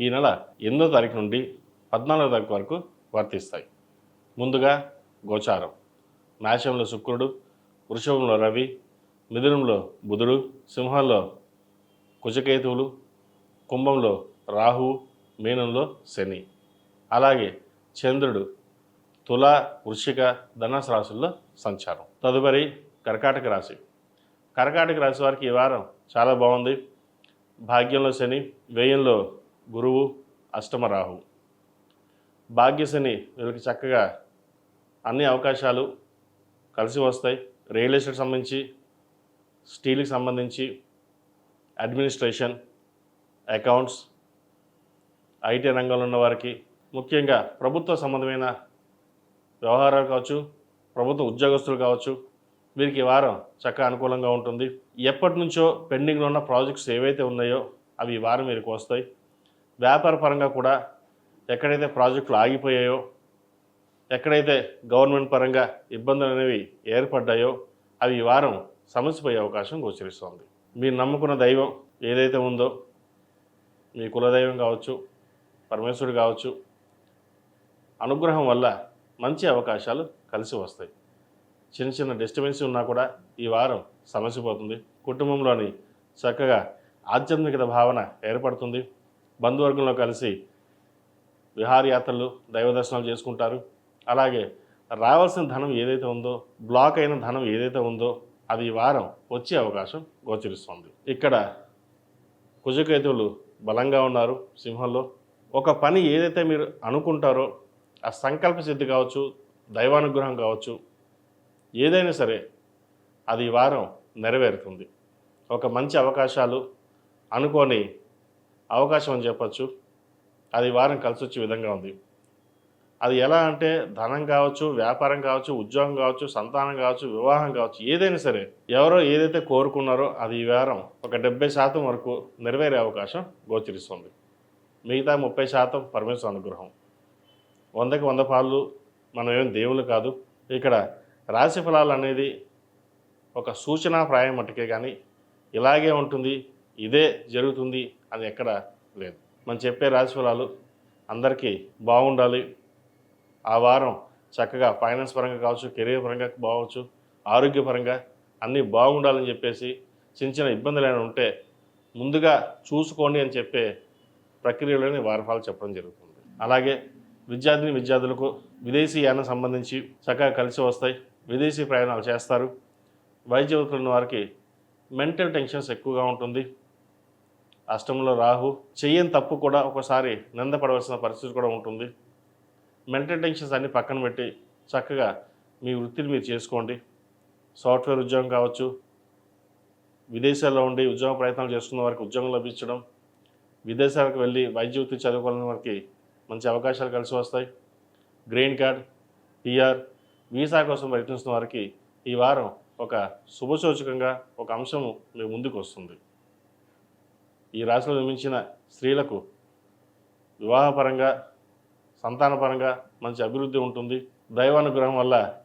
ఈ నెల ఎనిమిదో తారీఖు నుండి పద్నాలుగో తారీఖు వరకు వర్తిస్తాయి. ముందుగా గోచారం. మేషంలో శుక్రుడు వృషభంలో రవి మిథునంలో బుధుడు సింహంలో కుజకేతువులు కుంభంలో రాహువు మీనంలో శని. అలాగే చంద్రుడు తుల వృశ్చిక ధనుసు రాశుల్లో సంచారం. తదుపరి కర్కాటక రాశి. కర్కాటక రాశి వారికి ఈ వారం చాలా బాగుంది. భాగ్యంలో శని వ్యయంలో గురువు అష్టమ రాహు. భాగ్యశని వీళ్ళకి చక్కగా అన్ని అవకాశాలు కలిసి వస్తాయి. రియల్ ఎస్టేట్ సంబంధించి స్టీల్కి సంబంధించి అడ్మినిస్ట్రేషన్ అకౌంట్స్ ఐటీ రంగంలో ఉన్న వారికి ముఖ్యంగా ప్రభుత్వ సంబంధమైన వ్యవహారాలు కావచ్చు ప్రభుత్వ ఉద్యోగస్తులు కావచ్చు వీరికి వారం చక్కగా అనుకూలంగా ఉంటుంది. ఎప్పటి నుంచో పెండింగ్లో ఉన్న ప్రాజెక్ట్స్ ఏవైతే ఉన్నాయో అవి ఈ వారం వీరికి వస్తాయి. వ్యాపార పరంగా కూడా ఎక్కడైతే ప్రాజెక్టులు ఆగిపోయాయో ఎక్కడైతే గవర్నమెంట్ పరంగా ఇబ్బందులు అనేవి ఏర్పడ్డాయో అవి ఈ వారం సమస్యపోయే అవకాశం గోచరిస్తోంది. మీరు నమ్ముకున్న దైవం ఏదైతే ఉందో మీ కులదైవం కావచ్చు పరమేశ్వరుడు కావచ్చు అనుగ్రహం వల్ల మంచి అవకాశాలు కలిసి వస్తాయి. చిన్న చిన్న డిస్టర్బెన్స్ ఉన్నా కూడా ఈ వారం సమస్య పోతుంది కుటుంబంలోని చక్కగా ఆధ్యాత్మికత భావన ఏర్పడుతుంది. బంధువర్గంలో కలిసి విహారయాత్రలు దైవ దర్శనాలు చేసుకుంటారు. అలాగే రావాల్సిన ధనం ఏదైతే ఉందో బ్లాక్ అయిన ధనం ఏదైతే ఉందో అది ఈ వారం వచ్చే అవకాశం గోచరిస్తుంది. ఇక్కడ కుజకేతువులు బలంగా ఉన్నారు సింహంలో. ఒక పని ఏదైతే మీరు అనుకుంటారో ఆ సంకల్ప సిద్ధి కావచ్చు దైవానుగ్రహం కావచ్చు ఏదైనా సరే అది ఈ వారం నెరవేరుతుంది. ఒక మంచి అవకాశాలు అనుకోని అవకాశం అని చెప్పచ్చు. అది వారం కలిసి వచ్చే విధంగా ఉంది. అది ఎలా అంటే ధనం కావచ్చు వ్యాపారం కావచ్చు ఉద్యోగం కావచ్చు సంతానం కావచ్చు వివాహం కావచ్చు ఏదైనా సరే ఎవరో ఏదైతే కోరుకున్నారో అది ఈ వారం ఒక డెబ్బై శాతం వరకు నెరవేరే అవకాశం గోచరిస్తుంది. మిగతా ముప్పై శాతం పరమేశ్వర అనుగ్రహం. వందకి వంద పాలు మనం ఏం దేవుళ్ళు కాదు. ఇక్కడ రాశి ఫలాలు అనేది ఒక సూచనాప్రాయం మట్టుకే కానీ ఇలాగే ఉంటుంది ఇదే జరుగుతుంది అది ఎక్కడ లేదు. మనం చెప్పే రాశిఫలాలు అందరికీ బాగుండాలి. ఆ వారం చక్కగా ఫైనాన్స్ పరంగా కావచ్చు కెరీర్ పరంగా బాగవచ్చు ఆరోగ్యపరంగా అన్నీ బాగుండాలని చెప్పేసి చిన్న చిన్న ఇబ్బందులు ఏమైనా ఉంటే ముందుగా చూసుకోండి అని చెప్పే ప్రక్రియలోనే వారఫాలు చెప్పడం జరుగుతుంది. అలాగే విద్యార్థిని విద్యార్థులకు విదేశీ యానం సంబంధించి చక్కగా కలిసి వస్తాయి. విదేశీ ప్రయాణాలు చేస్తారు. వైద్య వృత్తులు వారికి మెంటల్ టెన్షన్స్ ఎక్కువగా ఉంటుంది. అష్టంలో రాహు చెయ్యని తప్పు కూడా ఒకసారి నిందపడవలసిన పరిస్థితి కూడా ఉంటుంది. మెంటల్ టెన్షన్స్ అన్ని పక్కన పెట్టి చక్కగా మీ వృత్తిని మీరు చేసుకోండి. సాఫ్ట్వేర్ ఉద్యోగం కావచ్చు విదేశాల్లో ఉండి ఉద్యోగ ప్రయత్నాలు చేస్తున్న వారికి ఉద్యోగం లభించడం విదేశాలకు వెళ్ళి వైద్య వృత్తి చదువుకోవాలని వారికి మంచి అవకాశాలు కలిసి వస్తాయి. గ్రీన్ కార్డ్ పిఆర్ వీసా కోసం ప్రయత్నిస్తున్న వారికి ఈ వారం ఒక శుభసూచకంగా ఒక అంశము మీ ముందుకు వస్తుంది. ఈ రాశిలో నిర్మించిన స్త్రీలకు వివాహపరంగా సంతానపరంగా మంచి అభివృద్ధి ఉంటుంది. దైవానుగ్రహం వల్ల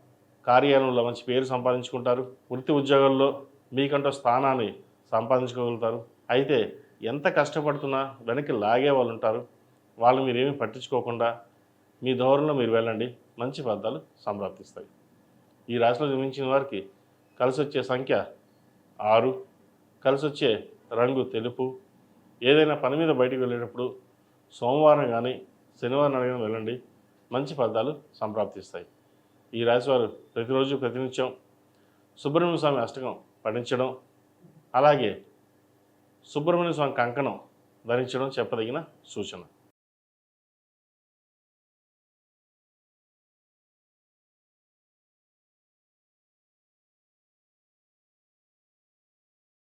కార్యాలయంలో మంచి పేరు సంపాదించుకుంటారు. వృత్తి ఉద్యోగాల్లో మీకంటూ స్థానాన్ని సంపాదించుకోగలుగుతారు. అయితే ఎంత కష్టపడుతున్నా వెనక్కి లాగే వాళ్ళు ఉంటారు. వాళ్ళు మీరేమీ పట్టించుకోకుండా మీ ధోరణిలో మీరు వెళ్ళండి. మంచి ఫలితాలు సంప్రాప్తిస్తాయి. ఈ రాశిలో జన్మించిన వారికి కలిసి వచ్చే సంఖ్య ఆరు. కలిసి వచ్చే రంగు తెలుపు. ఏదైనా పని మీద బయటికి వెళ్ళేటప్పుడు సోమవారం కానీ శనివారం అడిగిన వెళ్ళండి. మంచి ఫలితాలు సంప్రాప్తిస్తాయి. ఈ రాశివారు ప్రతిరోజు ప్రతినిత్యం సుబ్రహ్మణ్య స్వామి అష్టకం పఠించడం అలాగే సుబ్రహ్మణ్య స్వామి కంకణం ధరించడం చెప్పదగిన సూచన.